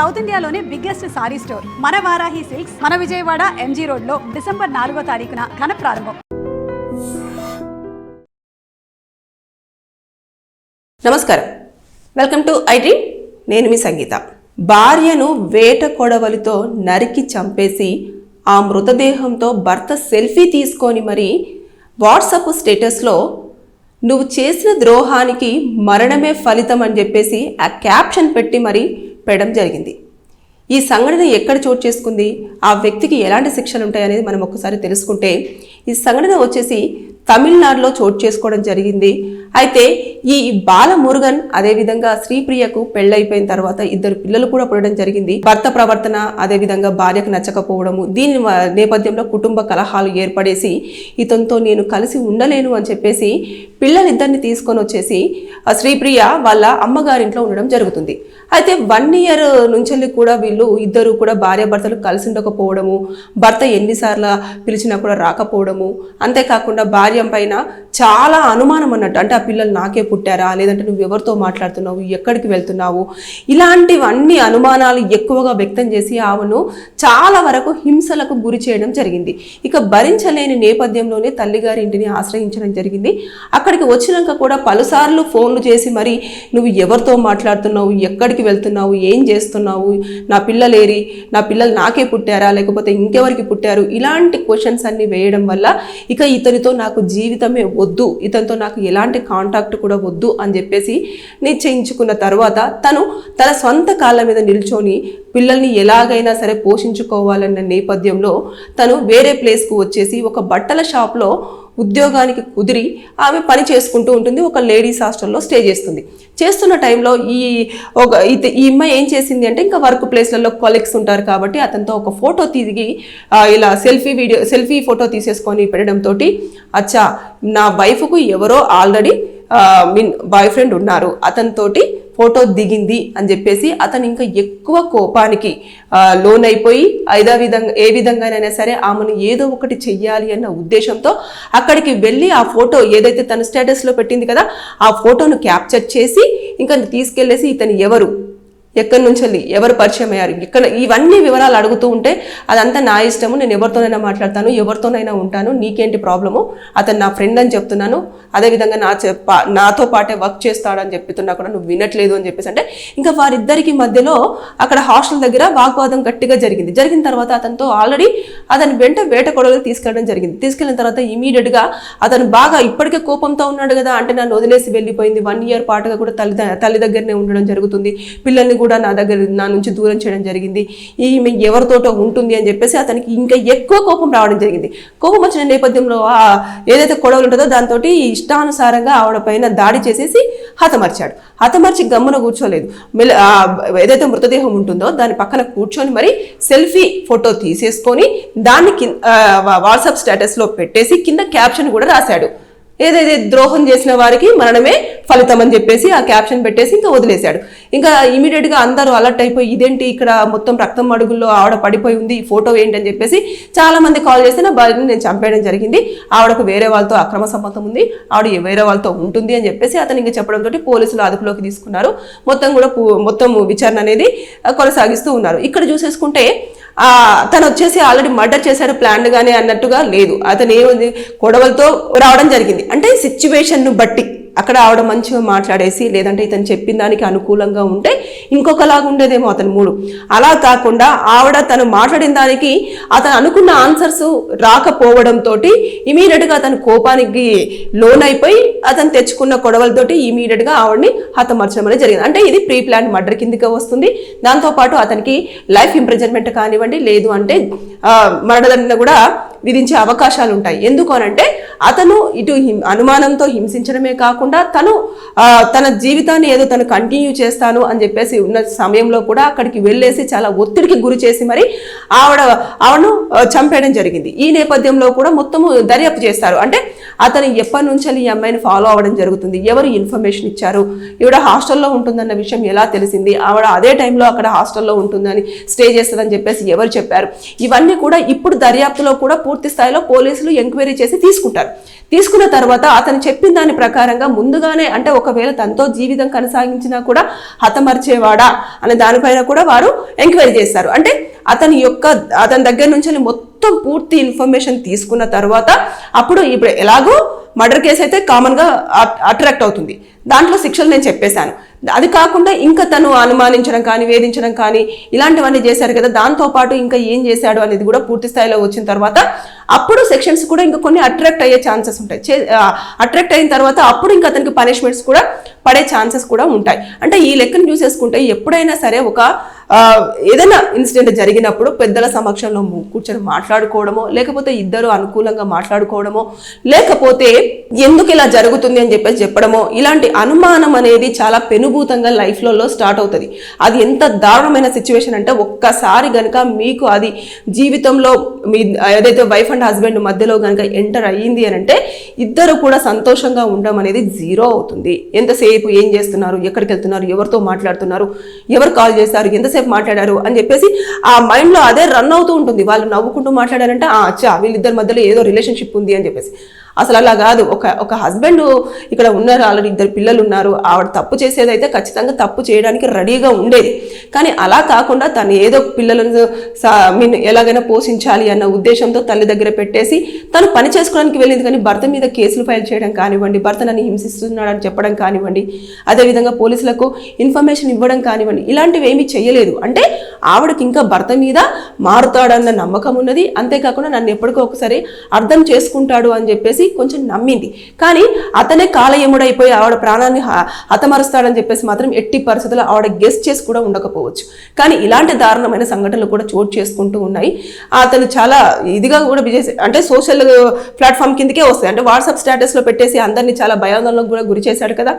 South ఇండియాలోనే biggest sorry store. మన Varahi silks మన విజయవాడ ఎంజీ రోడ్లో డిసెంబర్ నాలుగో తారీఖున ఘన ప్రారంభం. నమస్కారం. వెల్కమ్ టు ఐ నేను మీ సంగీత. భార్యను వేట కొడవలితో నరికి చంపేసి ఆ మృతదేహంతో భర్త సెల్ఫీ తీసుకొని మరి వాట్సాప్ స్టేటస్లో నువ్వు చేసిన ద్రోహానికి మరణమే ఫలితం అని చెప్పేసి ఆ క్యాప్షన్ పెట్టి మరి పెట్టడం జరిగింది. ఈ సంఘటన ఎక్కడ చోటు చేసుకుంది? ఆ వ్యక్తికి ఎలాంటి శిక్షలు ఉంటాయనేది మనం ఒకసారి తెలుసుకుంటే ఈ సంఘటన వచ్చేసి తమిళనాడులో చోటు చేసుకోవడం జరిగింది. అయితే ఈ బాల మురుగన్ అదేవిధంగా శ్రీప్రియకు పెళ్ళైపోయిన తర్వాత ఇద్దరు పిల్లలు కూడా పుట్టడం జరిగింది. భర్త ప్రవర్తన అదేవిధంగా భార్యకు నచ్చకపోవడము దీని వ- నేపథ్యంలో కుటుంబ కలహాలు ఏర్పడేసి ఇతనితో నేను కలిసి ఉండలేను అని చెప్పేసి పిల్లలిద్దరిని తీసుకొని వచ్చేసి శ్రీప్రియ వాళ్ళ అమ్మగారింట్లో ఉండడం జరుగుతుంది. అయితే వన్ ఇయర్ నుంచి కూడా వీళ్ళు ఇద్దరు కూడా భార్యాభర్తలు కలిసి ఉండకపోవడము భర్త ఎన్నిసార్లు పిలిచినా కూడా రాకపోవడము అంతేకాకుండా భార్య పైన చాలా అనుమానం అన్నట్టు అంటే పిల్లలు నాకే పుట్టారా? లేదంటే నువ్వు ఎవరితో మాట్లాడుతున్నావు? ఎక్కడికి వెళ్తున్నావు? ఇలాంటివన్నీ అనుమానాలు ఎక్కువగా వ్యక్తం చేసి ఆమెను చాలా వరకు హింసలకు గురి చేయడం జరిగింది. ఇక భరించలేని నేపథ్యంలోనే తల్లిగారి ఇంటిని ఆశ్రయించడం జరిగింది. అక్కడికి వచ్చినాక కూడా పలుసార్లు ఫోన్లు చేసి మరి నువ్వు ఎవరితో మాట్లాడుతున్నావు? ఎక్కడికి వెళ్తున్నావు? ఏం చేస్తున్నావు? నా పిల్లలేరి నా పిల్లలు నాకే పుట్టారా? లేకపోతే ఇంకెవరికి పుట్టారు? ఇలాంటి క్వశ్చన్స్ అన్ని వేయడం వల్ల ఇక ఇతనితో నాకు జీవితమే వద్దు. ఇతనితో నాకు ఎలాంటి కాంటాక్ట్ కూడా వద్దు అని చెప్పేసి నిశ్చయించుకున్న తర్వాత తను తన సొంత కాళ్ళ మీద నిల్చొని పిల్లల్ని ఎలాగైనా సరే పోషించుకోవాలన్న నేపథ్యంలో తను వేరే ప్లేస్కు వచ్చేసి ఒక బట్టల షాప్లో ఉద్యోగానికి కుదిరి ఆమె పని చేసుకుంటూ ఉంటుంది ఒక లేడీస్ హాస్టల్లో స్టే చేస్తుంది. చేస్తున్న టైంలో ఈ ఒక ఈ అమ్మాయి ఏం చేసింది అంటే ఇంకా వర్క్ ప్లేస్లలో కొలీగ్స్ ఉంటారు కాబట్టి అతనితో ఒక ఫోటో తిరిగి ఇలా సెల్ఫీ వీడియో సెల్ఫీ ఫోటో తీసేసుకొని పెట్టడంతో అచ్చా నా వైఫ్కు ఎవరో ఆల్రెడీ మీన్ బాయ్ ఫ్రెండ్ ఉన్నారు. అతనితోటి ఫోటో దిగింది అని చెప్పేసి అతను ఇంకా ఎక్కువ కోపానికి లోనైపోయి లోన్ అయిపోయి ఐదో విధంగా ఏ విధంగానైనా సరే ఆమెను ఏదో ఒకటి చెయ్యాలి అన్న ఉద్దేశంతో అక్కడికి వెళ్ళి ఆ ఫోటో ఏదైతే తన స్టేటస్లో పెట్టింది కదా ఆ ఫోటోను క్యాప్చర్ చేసి ఇంకా తీసుకెళ్ళేసి ఇతను ఎవరు? ఎక్కడి నుంచి వెళ్ళి ఎవరు పరిచయం అయ్యారు? ఇక్కడ ఇవన్నీ వివరాలు అడుగుతూ ఉంటే అదంతా నా ఇష్టము నేను ఎవరితోనైనా మాట్లాడతాను ఎవరితోనైనా ఉంటాను నీకేంటి ప్రాబ్లము? అతను నా ఫ్రెండ్ అని చెప్తున్నాను అదేవిధంగా నా చెప్ప నాతో పాటే వర్క్ చేస్తాడని చెప్తున్నా కూడా నువ్వు వినట్లేదు అని చెప్పేసి అంటే ఇంకా వారిద్దరికి మధ్యలో అక్కడ హాస్టల్ దగ్గర వాగ్వాదం గట్టిగా జరిగింది. జరిగిన తర్వాత అతనితో ఆల్రెడీ అతని వెంట వేట కొడవలు తీసుకెళ్ళడం జరిగింది. తీసుకెళ్ళిన తర్వాత ఇమీడియట్గా అతను బాగా ఇప్పటికే కోపంతో ఉన్నాడు కదా అంటే నన్ను వదిలేసి వెళ్ళిపోయింది. వన్ ఇయర్ పాటుగా కూడా తల్లి తల్లి దగ్గరనే ఉండడం జరుగుతుంది. పిల్లల్ని కూడా నా దగ్గర నా నుంచి దూరం చేయడం జరిగింది. ఈమె ఎవరితోటో ఉంటుంది అని చెప్పేసి అతనికి ఇంకా ఎక్కువ కోపం రావడం జరిగింది. కోపం వచ్చిన నేపథ్యంలో ఏదైతే గొడవలు ఉంటుందో దాంతో ఇష్టానుసారంగా ఆవిడ పైన దాడి చేసేసి హతమర్చాడు. హతమర్చి గమ్మున కూర్చోలేదు. మెల్ల- ఏదైతే మృతదేహం ఉంటుందో దాని పక్కన కూర్చొని మరి సెల్ఫీ ఫోటో తీసేసుకొని దాన్ని కింద వాట్సాప్ స్టేటస్లో పెట్టేసి కింద క్యాప్షన్ కూడా రాశాడు. ఏదైతే ద్రోహం చేసిన వారికి మరణమే ఫలితం అని చెప్పేసి ఆ క్యాప్షన్ పెట్టేసి ఇంకా వదిలేశాడు. ఇంకా ఇమీడియట్గా అందరూ అలర్ట్ అయిపోయి ఇదేంటి ఇక్కడ మొత్తం రక్తం అడుగుల్లో ఆవిడ పడిపోయి ఉంది ఈ ఫోటో ఏంటి అని చెప్పేసి చాలా మంది కాల్ చేస్తే నా భార్యని నేను చంపేయడం జరిగింది. ఆవిడకు వేరే వాళ్ళతో అక్రమ సంబంధం ఉంది. ఆవిడ వేరే వాళ్ళతో ఉంటుంది అని చెప్పేసి అతను ఇంకా చెప్పడంతో పోలీసులు అదుపులోకి తీసుకున్నారు. మొత్తం కూడా మొత్తం విచారణ అనేది కొనసాగిస్తూ ఉన్నారు. ఇక్కడ చూసేసుకుంటే తను వచ్చేసి ఆల్రెడీ మర్డర్ చేశాడు ప్లాన్గానే అన్నట్టుగా లేదు. అతను ఏముంది గొడవలతో రావడం జరిగింది. అంటే సిచ్యువేషన్ను బట్టి అక్కడ ఆవిడ మంచిగా మాట్లాడేసి లేదంటే ఇతను చెప్పిన దానికి అనుకూలంగా ఉంటే ఇంకొకలాగా ఉండేదేమో అతను మూడు. అలా కాకుండా ఆవిడ తను మాట్లాడిన దానికి అతను అనుకున్న ఆన్సర్స్ రాకపోవడంతో ఇమీడియట్గా అతను కోపానికి లోన్ అయిపోయి అతను తెచ్చుకున్న గొడవలతోటి ఇమీడియట్గా ఆవిడని హతమర్చడం అనేది జరిగింది. అంటే ఇది ప్రీ ప్లాన్ మర్డర్ కిందకి వస్తుంది. దాంతోపాటు అతనికి లైఫ్ ఇంప్రిజన్మెంట్ కానివ్వండి లేదు అంటే ఆ, మరణదండన కూడా విధించే అవకాశాలు ఉంటాయి ఎందుకు అనంటే అతను ఇటు అనుమానంతో హింసించడమే కాకుండా తను తన జీవితాన్ని ఏదో తను కంటిన్యూ చేస్తాను అని చెప్పేసి ఉన్న సమయంలో కూడా అక్కడికి వెళ్ళేసి చాలా ఒత్తిడికి గురి చేసి మరి ఆవిడ ఆవిడను చంపేయడం జరిగింది. ఈ నేపథ్యంలో కూడా మొత్తము దర్యాప్తు చేస్తారు. అంటే అతను ఎప్పటి నుంచి ఈ అమ్మాయిని ఫాలో అవ్వడం జరుగుతుంది? ఎవరు ఇన్ఫర్మేషన్ ఇచ్చారు? ఈవిడ హాస్టల్లో ఉంటుందన్న విషయం ఎలా తెలిసింది? ఆవిడ అదే టైంలో అక్కడ హాస్టల్లో ఉంటుందని స్టే చేస్తుందని చెప్పేసి ఎవరు చెప్పారు? ఇవన్నీ కూడా ఇప్పుడు దర్యాప్తులో కూడా పూర్తి స్థాయిలో పోలీసులు ఎంక్వైరీ చేసి తీసుకుంటారు. తీసుకున్న తర్వాత అతను చెప్పిన దాని ప్రకారంగా ముందుగానే అంటే ఒకవేళ తనతో జీవితం కొనసాగించినా కూడా హతమర్చేవాడా అనే దానిపైన కూడా వారు ఎంక్వైరీ చేస్తారు అంటే అతని యొక్క అతని దగ్గర నుంచి మొత్తం మొత్తం పూర్తి ఇన్ఫర్మేషన్ తీసుకున్న తర్వాత అప్పుడు ఇప్పుడు ఎలాగో మర్డర్ కేసు అయితే కామన్గా అట్రాక్ట్ అవుతుంది. దాంట్లో శిక్షలు నేను చెప్పేశాను. అది కాకుండా ఇంకా తను అనుమానించడం కానీ వేధించడం కానీ ఇలాంటివన్నీ చేశారు కదా దాంతో పాటు ఇంకా ఏం చేశాడు అనేది కూడా పూర్తి స్థాయిలో వచ్చిన తర్వాత అప్పుడు సెక్షన్స్ కూడా ఇంకా కొన్ని అట్రాక్ట్ అయ్యే ఛాన్సెస్ ఉంటాయి. అట్రాక్ట్ అయిన తర్వాత అప్పుడు ఇంకా అతనికి పనిష్మెంట్స్ కూడా పడే ఛాన్సెస్ కూడా ఉంటాయి. అంటే ఈ లెక్కను చూసేసుకుంటే ఎప్పుడైనా సరే ఒక ఏదైనా ఇన్సిడెంట్ జరిగినప్పుడు పెద్దల సమక్షంలో కూర్చొని మాట్లాడుకోవడమో లేకపోతే ఇద్దరు అనుకూలంగా మాట్లాడుకోవడమో లేకపోతే ఎందుకు ఇలా జరుగుతుంది అని చెప్పేసి చెప్పడమో ఇలాంటి అనుమానం అనేది చాలా పెనుభూతంగా లైఫ్లలో స్టార్ట్ అవుతుంది. అది ఎంత దారుణమైన సిచ్యువేషన్ అంటే ఒక్కసారి కనుక మీకు అది జీవితంలో మీ ఏదైతే వైఫ్ అండ్ హస్బెండ్ మధ్యలో కనుక ఎంటర్ అయ్యింది అని అంటే ఇద్దరు కూడా సంతోషంగా ఉండడం అనేది జీరో అవుతుంది. ఎంతసేపు ఏం చేస్తున్నారు ఎక్కడికి వెళ్తున్నారు ఎవరితో మాట్లాడుతున్నారు ఎవరు కాల్ చేస్తారు ఎంతసేపు మాట్లాడారు అని చెప్పేసి ఆ మైండ్లో అదే రన్ అవుతూ ఉంటుంది. వాళ్ళు నవ్వుకుంటూ మాట్లాడారంటే "ఆ, అచ్చా వీళ్ళిద్దరి మధ్యలో ఏదో రిలేషన్షిప్ ఉంది అని చెప్పేసి. అసలు అలా కాదు. ఒక ఒక హస్బెండ్ ఇక్కడ ఉన్నారు ఆల్రెడీ ఇద్దరు పిల్లలు ఉన్నారు ఆవిడ తప్పు చేసేదైతే ఖచ్చితంగా తప్పు చేయడానికి రెడీగా ఉండేది. కానీ అలా కాకుండా తను ఏదో పిల్లలను సా- మీన్ ఎలాగైనా పోషించాలి అన్న ఉద్దేశంతో తల్లి దగ్గర పెట్టేసి తను పని చేసుకోవడానికి వెళ్ళింది. కానీ భర్త మీద కేసులు ఫైల్ చేయడం కానివ్వండి భర్త నన్ను హింసిస్తున్నాడని చెప్పడం కానివ్వండి అదేవిధంగా పోలీసులకు ఇన్ఫర్మేషన్ ఇవ్వడం కానివ్వండి ఇలాంటివి ఏమీ చేయలేదు అంటే ఆవిడకి ఇంకా భర్త మీద మారుతాడన్న నమ్మకం ఉన్నది. అంతేకాకుండా నన్ను ఎప్పటికో ఒకసారి అర్థం చేసుకుంటాడు అని చెప్పేసి కొంచెం నమ్మింది. కానీ అతనే కాలయముడైపోయి ఆవిడ ప్రాణాన్ని హతమరుస్తాడని చెప్పేసి మాత్రం ఎట్టి పరిస్థితుల్లో ఆవిడ గెస్ట్ చేసి కూడా ఉండకపోవచ్చు. కానీ ఇలాంటి దారుణమైన సంఘటనలు కూడా చోటు చేసుకుంటూ ఉన్నాయి. అతను చాలా ఇదిగా కూడా బిజీ అంటే సోషల్ ప్లాట్ఫామ్ కిందకే వస్తాయి. అంటే వాట్సాప్ స్టేటస్లో పెట్టేసి అందరినీ చాలా భయాందోళనకు కూడా గురి చేశాడు కదా.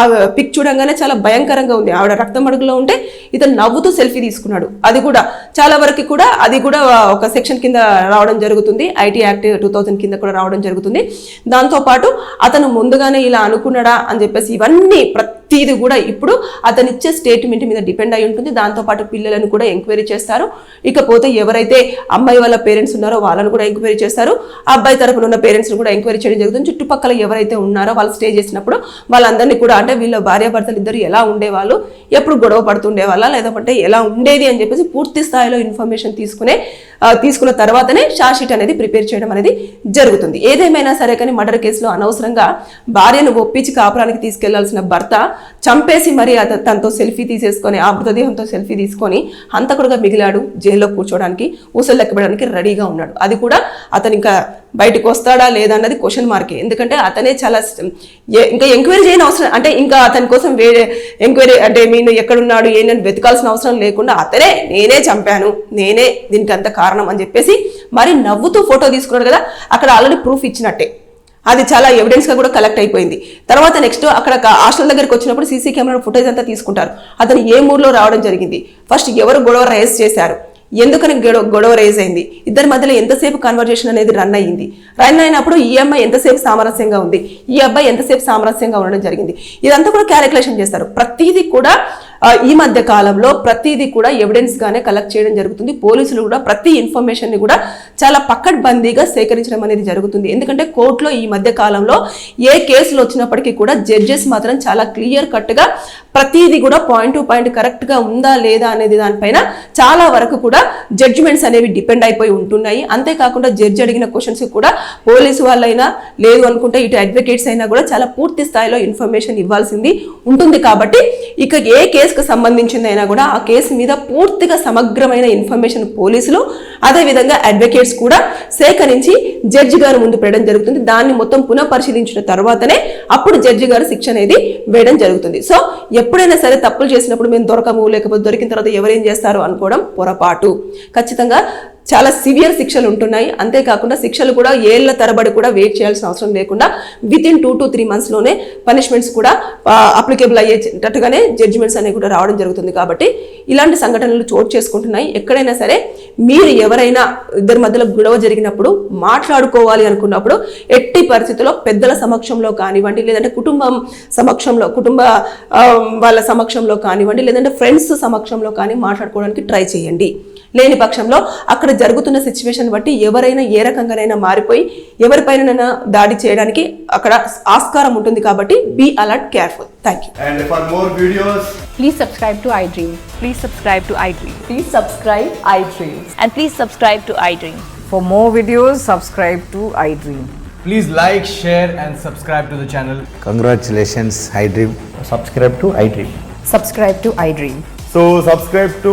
ఆ పిక్ చూడంగానే చాలా భయంకరంగా ఉంది. ఆవిడ రక్తం అడుగులో ఉంటే ఇతను నవ్వుతూ సెల్ఫీ తీసుకున్నాడు. అది కూడా చాలా వరకు కూడా అది కూడా ఒక సెక్షన్ కింద రావడం జరుగుతుంది. ఐటీ యాక్ట్ టూ థౌజండ్ కింద కూడా రావడం జరుగుతుంది. దాంతోపాటు అతను ముందుగానే ఇలా అనుకున్నాడా అని చెప్పేసి ఇవన్నీ ప్రతిది కూడా ఇప్పుడు అతను ఇచ్చే స్టేట్మెంట్ మీద డిపెండ్ అయి ఉంటుంది. దాంతోపాటు పిల్లలను కూడా ఎంక్వైరీ చేస్తారు. ఇకపోతే ఎవరైతే అమ్మాయి వాళ్ళ పేరెంట్స్ ఉన్నారో వాళ్ళని కూడా ఎంక్వైరీ చేస్తారు. ఆ అబ్బాయి తరపున ఉన్న పేరెంట్స్ని కూడా ఎంక్వైరీ చేయడం జరుగుతుంది. చుట్టుపక్కల ఎవరైతే ఉన్నారో వాళ్ళు స్టే చేసినప్పుడు వాళ్ళందరినీ కూడా అంటే వీళ్ళ భార్యాభర్తలు ఇద్దరు ఎలా ఉండేవాళ్ళు ఎప్పుడు గొడవ పడుతుండే వాళ్ళ లేదంటే ఎలా ఉండేది అని చెప్పేసి పూర్తి స్థాయిలో ఇన్ఫర్మేషన్ తీసుకునే తీసుకున్న తర్వాతనే షార్ట్ అనేది ప్రిపేర్ చేయడం అనేది జరుగుతుంది. ఏదేమైనా సరే కానీ మర్డర్ కేసులో అనవసరంగా భార్యను ఒప్పించి కాపురానికి తీసుకెళ్ళాల్సిన భర్త చంపేసి మరి తనతో సెల్ఫీ తీసేసుకొని ఆ మృతదేహంతో సెల్ఫీ తీసుకొని హంతకుడుగా మిగిలాడు జైల్లో కూర్చోవడానికి ఊసలు లెక్కబడడానికి రెడీగా ఉన్నాడు. అది కూడా అతను ఇంకా బయటకు వస్తాడా లేదా అన్నది క్వశ్చన్ మార్కే ఎందుకంటే అతనే చాలా ఇంకా ఎంక్వైరీ చేయని అవసరం అంటే ఇంకా అతని కోసం వేరే ఎంక్వైరీ అంటే నేను ఎక్కడున్నాడు ఏంటని వెతకాల్సిన అవసరం లేకుండా అతనే నేనే చంపాను నేనే దీనికి అంత కారణం అని చెప్పేసి మరి నవ్వుతూ ఫోటో తీసుకున్నాడు కదా అక్కడ ఆల్రెడీ ప్రూఫ్ ఇచ్చినట్టే. అది చాలా ఎవిడెన్స్గా కూడా కలెక్ట్ అయిపోయింది. తర్వాత నెక్స్ట్ అక్కడ హాస్టల్ దగ్గరికి వచ్చినప్పుడు సీసీ కెమెరా ఫుటేజ్ అంతా తీసుకుంటారు. అతను ఏ ఊర్లో రావడం జరిగింది? ఫస్ట్ ఎవరు గొడవ రైజ్ చేశారు? ఎందుకని గొడవ గొడవ రైజ్ అయింది? ఇద్దరి మధ్యలో ఎంతసేపు కన్వర్జేషన్ అనేది రన్ అయ్యింది? రన్ అయినప్పుడు ఈ అమ్మాయి ఎంతసేపు సామరస్యంగా ఉంది? ఈ అబ్బాయి ఎంతసేపు సామరస్యంగా ఉండడం జరిగింది? ఇదంతా కూడా క్యాలిక్యులేషన్ చేస్తారు. ప్రతిదీ కూడా ఈ మధ్య కాలంలో ప్రతిదీ కూడా ఎవిడెన్స్ గానే కలెక్ట్ చేయడం జరుగుతుంది. పోలీసులు కూడా ప్రతి ఇన్ఫర్మేషన్ని కూడా చాలా పక్కడ్బందీగా సేకరించడం అనేది జరుగుతుంది. ఎందుకంటే కోర్టులో ఈ మధ్య కాలంలో ఏ కేసులు వచ్చినప్పటికీ కూడా జడ్జెస్ మాత్రం చాలా క్లియర్ కట్గా ప్రతిదీ కూడా పాయింట్ టు పాయింట్ కరెక్ట్గా ఉందా లేదా అనేది దానిపైన చాలా వరకు కూడా జడ్జిమెంట్స్ అనేవి డిపెండ్ అయిపోయి ఉంటున్నాయి. అంతేకాకుండా జడ్జి అడిగిన క్వశ్చన్స్ కూడా పోలీసు వాళ్ళైనా లేదు అనుకుంటే ఇటు అడ్వకేట్స్ అయినా కూడా చాలా పూర్తి స్థాయిలో ఇన్ఫర్మేషన్ ఇవ్వాల్సింది ఉంటుంది. కాబట్టి ఇక ఏ కేసు కేసుకు సంబంధించిందైనా అయినా కూడా ఆ కేసు మీద పూర్తిగా సమగ్రమైన ఇన్ఫర్మేషన్ పోలీసులు అదేవిధంగా అడ్వకేట్స్ కూడా సేకరించి జడ్జి గారు ముందు పెట్టడం జరుగుతుంది. దాన్ని మొత్తం పునః పరిశీలించిన తర్వాతనే అప్పుడు జడ్జి గారు శిక్ష అనేది వేయడం జరుగుతుంది. సో ఎప్పుడైనా సరే తప్పులు చేసినప్పుడు మేము దొరకము లేకపోతే దొరికిన తర్వాత ఎవరేం చేస్తారు అనుకోవడం పొరపాటు. ఖచ్చితంగా చాలా సివియర్ శిక్షలు ఉంటున్నాయి. అంతేకాకుండా శిక్షలు కూడా ఏళ్ళ తరబడి కూడా వెయిట్ చేయాల్సిన అవసరం లేకుండా within two to three మంత్స్లోనే పనిష్మెంట్స్ కూడా అప్లికేబుల్ అయ్యేటట్టుగానే జడ్జిమెంట్స్ అనేవి కూడా రావడం జరుగుతుంది కాబట్టి ఇలాంటి సంఘటనలు చోటు చేసుకుంటున్నాయి. ఎక్కడైనా సరే మీరు ఎవరైనా ఇద్దరి మధ్యలో గొడవ జరిగినప్పుడు మాట్లాడుకోవాలి అనుకున్నప్పుడు ఎట్టి పరిస్థితుల్లో పెద్దల సమక్షంలో కానివ్వండి లేదంటే కుటుంబం సమక్షంలో కుటుంబ వాళ్ళ సమక్షంలో కానివ్వండి లేదంటే ఫ్రెండ్స్ సమక్షంలో కానీ మాట్లాడుకోవడానికి ట్రై చేయండి. లేని పక్షంలో అక్కడ జరుగుతున్న సిచ్యువేషన్ బట్టి ఎవరైనా ఏ రకంగానైనా మారిపోయి ఎవరిపైన దాడి చేయడానికి అక్కడ ఆస్కారం ఉంటుంది కాబట్టి be alert careful thank you for more videos, Please subscribe to iDream. Please subscribe to iDream. Please subscribe iDream. And please subscribe to iDream. For more videos, subscribe to iDream. please like, share, and subscribe to the channel. Congratulations, iDream. subscribe to iDream. Subscribe to iDream. So, subscribe to